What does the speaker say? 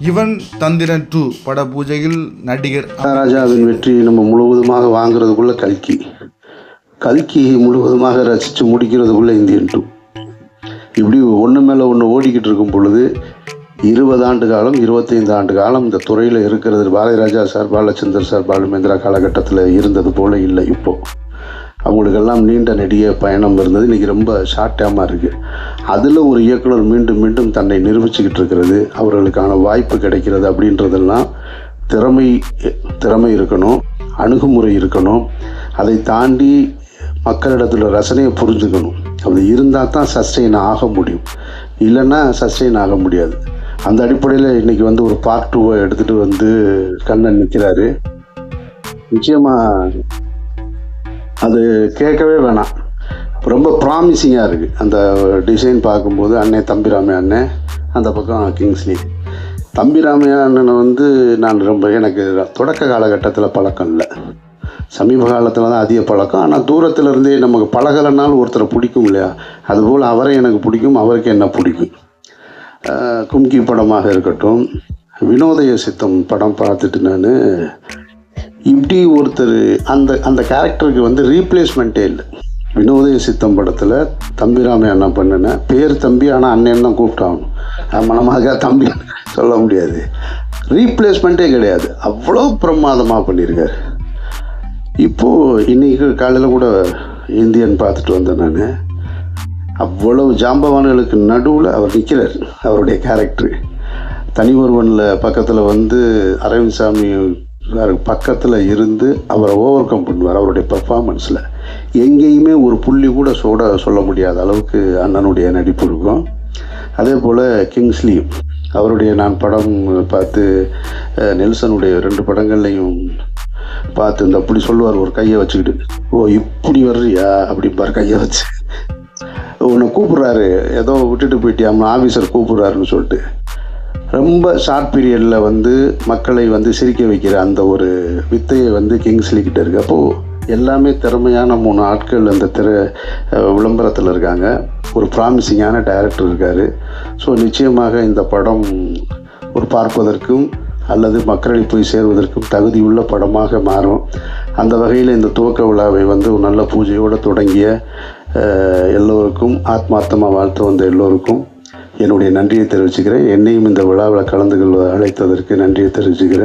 இவன் தந்திரன் டூ பட பூஜையில் நடிகர் ராஜாவின் வெற்றியை நம்ம முழுவதுமாக வாங்குறதுக்குள்ள கல்கி. கல்கி முழுவதுமாக ரசித்து முடிக்கிறதுக்குள்ள இந்தியன் டூ இப்படி ஒன்று மேலே ஒன்று ஓடிக்கிட்டு இருக்கும் பொழுது இருபது ஆண்டு காலம் இருபத்தைந்து ஆண்டு காலம் இந்த துறையில் இருக்கிறது பாலராஜா சார் பாலச்சந்தர் சார் பாலுமேந்திரா காலகட்டத்தில் இருந்தது போல இல்லை இப்போது அவங்களுக்கெல்லாம் நீண்ட நெடிய பயணம் இருந்தது. இன்றைக்கி ரொம்ப ஷார்ட் டேமாக இருக்குது அதில் ஒரு இயக்குனர் மீண்டும் மீண்டும் தன்னை நிரூபிச்சுக்கிட்டு இருக்கிறது. அவர்களுக்கான வாய்ப்பு கிடைக்கிறது அப்படின்றதெல்லாம் திறமை திறமை இருக்கணும் அணுகுமுறை இருக்கணும். அதை தாண்டி மக்களிடத்தில் ரசனையை புரிஞ்சுக்கணும். அது இருந்தால் தான் சஸ்டெயின் ஆக முடியும். இல்லைன்னா சஸ்டெயின் ஆக முடியாது. அந்த அடிப்படையில் இன்றைக்கி வந்து ஒரு பார்ட் டூவை எடுத்துகிட்டு வந்து கண்ணன் நிற்கிறாரு நிச்சயமாக அது கேட்கவே வேணாம். ரொம்ப ப்ராமிசிங்காக இருக்குது அந்த டிசைன் பார்க்கும்போது அண்ணே தம்பிராமே அண்ணன் அந்த பக்கம் கிங்ஸ்லி தம்பிராமையா அண்ணனை வந்து நான் ரொம்ப எனக்கு தொடக்க காலகட்டத்தில் பழக்கம் இல்லை. சமீப காலத்தில் தான் அதிக பழக்கம். ஆனால் தூரத்தில் இருந்தே நமக்கு பழகலைனாலும் ஒருத்தரை பிடிக்கும் இல்லையா? அதுபோல் அவரை எனக்கு பிடிக்கும் அவருக்கு என்ன பிடிக்கும்? கும்கி படமாக இருக்கட்டும் வினோதய சித்தம் படம் பார்த்துட்டு நான் இப்படி ஒருத்தர் அந்த அந்த கேரக்டருக்கு வந்து ரீப்ளேஸ்மெண்ட்டே இல்லை. வினோதய சித்தம் படத்தில் தம்பிராமே அண்ணா பண்ணினேன் பேர் தம்பி ஆனால் அண்ணன் தான் கூப்பிட்டாகணும் மனமாக தம்பி சொல்ல முடியாது. ரீப்ளேஸ்மெண்ட்டே கிடையாது. அவ்வளோ பிரமாதமாக பண்ணியிருக்காரு. இப்போது இன்றைக்கி காலையில் கூட இந்தியன் பார்த்துட்டு வந்தேன் நான். அவ்வளவு ஜாம்பவான்களுக்கு நடுவில் அவர் நிற்கிறார் அவருடைய கேரக்டர். தனி ஒருவனில் பக்கத்தில் வந்து அரவிந்த் சாமி பக்கத்தில் இருந்து அவரை ஓவர் கம் பண்ணுவார் அவருடைய பர்ஃபார்மன்ஸில் எங்கேயுமே ஒரு புள்ளி கூட சோட சொல்ல முடியாத அளவுக்கு அண்ணனுடைய நடிப்பு இருக்கும். அதே போல் கிங்ஸ்லியும். அவருடைய நான் படம் பார்த்து நெல்சனுடைய ரெண்டு படங்கள்லையும் பார்த்து இந்த அப்படி சொல்லுவார் ஒரு கையை வச்சுக்கிட்டு ஓ இப்படி வர்றியா? அப்படிம்பார் கையை வச்சு. உன்னை கூப்பிட்றாரு. ஏதோ விட்டுட்டு போயிட்டியா ஆஃபீஸர் கூப்பிட்றாருன்னு சொல்லிட்டு. ரொம்ப ஷார்ட் பீரியடில் வந்து மக்களை வந்து சிரிக்க வைக்கிற அந்த ஒரு வித்தையை வந்து கிங்ஸ்லி கிட்ட இருக்கு. அப்போது எல்லாமே திறமையான மூணு ஆட்கள் அந்த திற விளம்பரத்தில் இருக்காங்க. ஒரு ப்ராமிசிங்கான டைரக்டர் இருக்கார். ஸோ நிச்சயமாக இந்த படம் ஒரு பார்ப்பதற்கும் அல்லது மக்களை போய் சேர்வதற்கும் தகுதியுள்ள படமாக மாறும். அந்த வகையில் இந்த துவக்க விழாவை வந்து ஒரு நல்ல பூஜையோடு தொடங்கிய எல்லோருக்கும் ஆத்மார்த்தமாக வாழ்த்து வந்த எல்லோருக்கும் என்னுடைய நன்றியை தெரிவிச்சுக்கிறேன். என்னையும் இந்த விழாவில் கலந்து கொள்ள அழைத்ததற்கு நன்றியை தெரிவிச்சுக்கிறேன்.